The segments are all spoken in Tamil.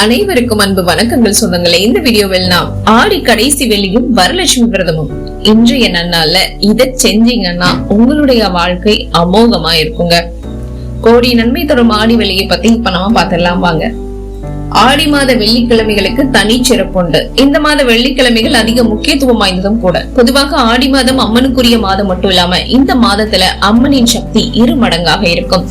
அனைவருக்கும் அன்பு வணக்கங்கள் சொந்தங்களே. இந்த வீடியோவில் நாம் ஆடி கடைசி வெள்ளியும் வரலட்சுமி விரதமும். இன்றைய நன்னால இதை செஞ்சீங்கன்னா உங்களுடைய வாழ்க்கை அமோகமா இருக்குங்க. கோடி நன்மை தரும் ஆடி வெள்ளியை பத்தி இப்ப நம்ம பாத்திரலாம் வாங்க. ஆடி மாத வெள்ளிக்கிழமைகளுக்கு தனி சிறப்புண்டு இந்த மாத வெள்ளிக்கிழமைகள் அதிக முக்கியத்துவம் வாய்ந்ததும் கூட. பொதுவாக ஆடி மாதம் அம்மனுக்குரிய மாதம் மட்டும் இல்லாம இந்த மாதத்துல அம்மனின் சக்தி இரு மடங்காக இருக்கும்.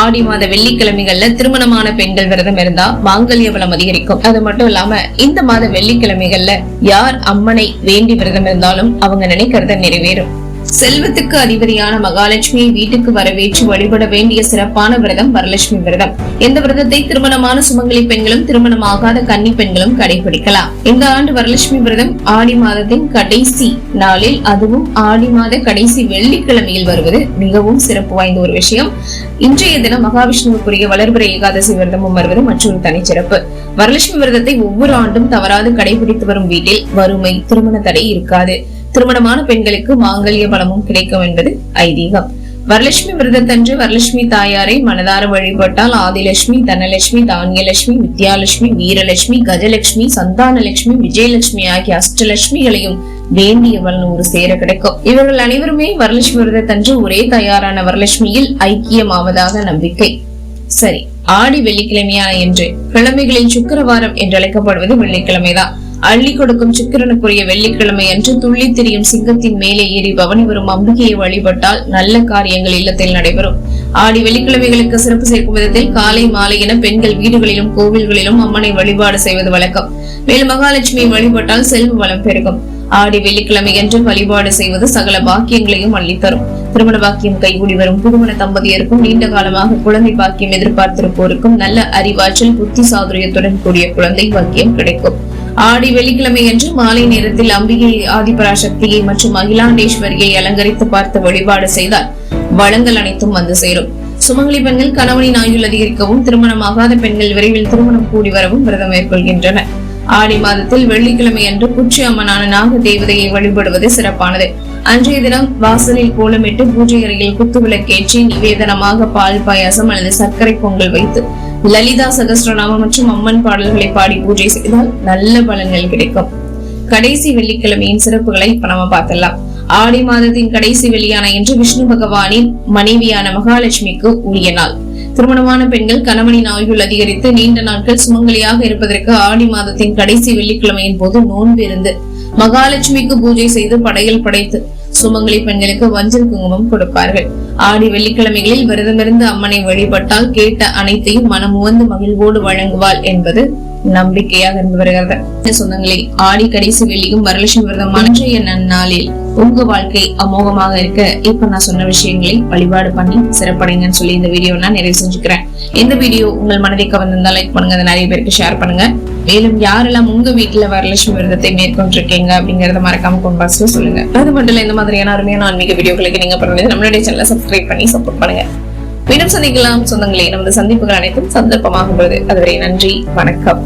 ஆடி மாத வெள்ளிக்கிழமைகள்ல திருமணமான பெண்கள் விரதம் இருந்தா மாங்கல்ய வளம் அதிகரிக்கும். அது மட்டும் இல்லாம இந்த மாத வெள்ளிக்கிழமைகள்ல யார் அம்மனை வேண்டி விரதம் இருந்தாலும் அவங்க நினைக்கிறத நிறைவேறும். செல்வத்துக்கு அதிபதியான மகாலட்சுமியை வீட்டுக்கு வரவேற்று வழிபட வேண்டிய சிறப்பான விரதம் வரலட்சுமி விரதம். இந்த விரதத்தை திருமணமான சுமங்கலி பெண்களும் திருமணமாகாத கன்னி பெண்களும் கடைபிடிக்கலாம். இந்த ஆண்டு வரலட்சுமி விரதம் ஆடி மாதத்தின் கடைசி நாளில் அதுவும் ஆடி மாத கடைசி வெள்ளிக்கிழமையில் வருவது மிகவும் சிறப்பு வாய்ந்த ஒரு விஷயம். இன்றைய தினம் மகாவிஷ்ணுவுக்குரிய வளர்பிற ஏகாதசி விரதமும் வருவது மற்றொரு தனிச்சிறப்பு. வரலட்சுமி விரதத்தை ஒவ்வொரு ஆண்டும் தவறாது கடைபிடித்து வரும் வீட்டில் வறுமை திருமண தடை இருக்காது. திருமணமான பெண்களுக்கு மாங்கல்ய பலமும் கிடைக்கும் என்பது ஐதீகம். வரலட்சுமி விரதத்தன்று வரலட்சுமி தாயாரை மனதார வழிபட்டால் ஆதிலட்சுமி தனலட்சுமி தானியலட்சுமி வித்யாலட்சுமி வீரலட்சுமி கஜலட்சுமி சந்தானலட்சுமி விஜயலட்சுமி ஆகிய அஷ்டலட்சுமிகளையும் வேண்டிய பலன் ஒரு சேர கிடைக்கும். இவர்கள் அனைவருமே வரலட்சுமி விரதத்தன்று ஒரே தயாரான வரலட்சுமியில் ஐக்கியமாவதாக நம்பிக்கை. சரி ஆடி வெள்ளிக்கிழமையான என்று கிழமைகளில் சுக்கரவாரம் என்று அழைக்கப்படுவது வெள்ளிக்கிழமைதான். அள்ளி கொடுக்கும் சுக்கிரனுக்குரிய வெள்ளிக்கிழமை அன்று துள்ளி திரியும் சிங்கத்தின் மேலே ஏறி பவனி வரும் அம்பிகையை வழிபட்டால் நல்ல காரியங்கள் இல்லத்தில் நடைபெறும். ஆடி வெள்ளிக்கிழமைகளுக்கு சிறப்பு சேர்க்கும் விதத்தில் காலை மாலை என பெண்கள் வீடுகளிலும் கோவில்களிலும் அம்மனை வழிபாடு செய்வது வழக்கம். மேலும் மகாலட்சுமியை வழிபட்டால் செல்வ வளம் பெருகும். ஆடி வெள்ளிக்கிழமை என்று வழிபாடு செய்வது சகல பாக்கியங்களையும் அள்ளித்தரும். திருமண பாக்கியம் கைகூடி வரும் புதுமண தம்பதியருக்கும் நீண்ட காலமாக குழந்தை பாக்கியம் எதிர்பார்த்திருப்போருக்கும் நல்ல அறிவாற்றல் புத்தி சாதுரியத்துடன் கூடிய குழந்தை பாக்கியம் கிடைக்கும். ஆடி வெள்ளிக்கிழமை என்று மாலை நேரத்தில் அம்பிகை ஆதிபராசக்தியை மற்றும் அகிலாண்டேஸ்வரியை அலங்கரித்து பார்த்து வழிபாடு செய்தால் வளங்கள் அனைத்தும் வந்து சேரும். சுமங்கலி பெண்கள் கணவனின் ஆயுள் அதிகரிக்கவும் திருமணமாகாத பெண்கள் விரைவில் திருமணம் கூடி வரவும் விரதம் மேற்கொள்கின்றனர் ஆடி மாதத்தில் வெள்ளிக்கிழமை அன்று குச்சி அம்மனான நாக தேவதையை வழிபடுவது சிறப்பானது. அன்றைய தினம் வாசலில் கோலமிட்டு பூஜை அறையில் குத்துவிளக்கேற்றி நிவேதனமாக பால் பாயாசம் அல்லது சர்க்கரை பொங்கல் வைத்து லலிதா சகஸ்ரநாமம் மற்றும் அம்மன் பாடல்களை பாடி பூஜை செய்தால் நல்ல பலன்கள் கிடைக்கும். கடைசி வெள்ளிக்கிழமையின் சிறப்புகளை இப்ப நம்ம பார்க்கலாம் ஆடி மாதத்தின் கடைசி வெளியான இன்று விஷ்ணு பகவானின் மனைவியான மகாலட்சுமிக்கு உரிய நாள். திருமணமான பெண்கள் கணவனின் ஆயுள் அதிகரித்து நீண்ட நாட்கள் சுமங்கலியாக இருப்பதற்கு ஆடி மாதத்தின் கடைசி வெள்ளிக்கிழமையின் போது நோன்பு இருந்து மகாலட்சுமிக்கு பூஜை செய்து படையல் படைத்து சுமங்கலி பெண்களுக்கு வஞ்சல் குங்குமம் கொடுப்பார்கள். ஆடி வெள்ளிக்கிழமைகளில் விரதமிருந்து அம்மனை வழிபட்டால் கேட்ட அனைத்தையும் மனமுவந்து மகிழ்வோடு வழங்குவாள் என்பது நம்பிக்கையாக இருந்து வருகிறது. சொந்தங்களே ஆடி கடைசி வெள்ளியும் வரலட்சுமி விரதம் அன்றைய நன்னாளில். உங்க வாழ்க்கை அமோகமாக இருக்க இப்ப நான் சொன்ன விஷயங்களை வழிபாடு பண்ணி சிறப்படைங்கன்னு சொல்லி இந்த வீடியோ நான் நிறைவு செஞ்சுக்கிறேன். இந்த வீடியோ உங்கள் மனதை கவர்ந்திருந்தா லைக் பண்ணுங்க அதை நிறைய பேருக்கு ஷேர் பண்ணுங்க. மேலும் யாரெல்லாம் உங்க வீட்டுல வரலட்சுமி விரதத்தை மேற்கொண்டிருக்கீங்க அப்படிங்கறத மறக்காம கொண்டு சொல்லுங்க. அது மட்டும் இல்ல இந்த மாதிரியான அருமையான ஆன்மீக வீடியோக்களுக்கு நீங்க பண்ணுறது நம்மளுடைய சேனலை சப்ஸ்கிரைப் பண்ணி சப்போர்ட் பண்ணுங்க. மீண்டும் சந்திக்கலாம். சொந்தங்களே நமது சந்திப்புகள் அனைத்தும் சந்தர்ப்பமாகும் பொழுது. அதுவரை நன்றி வணக்கம்.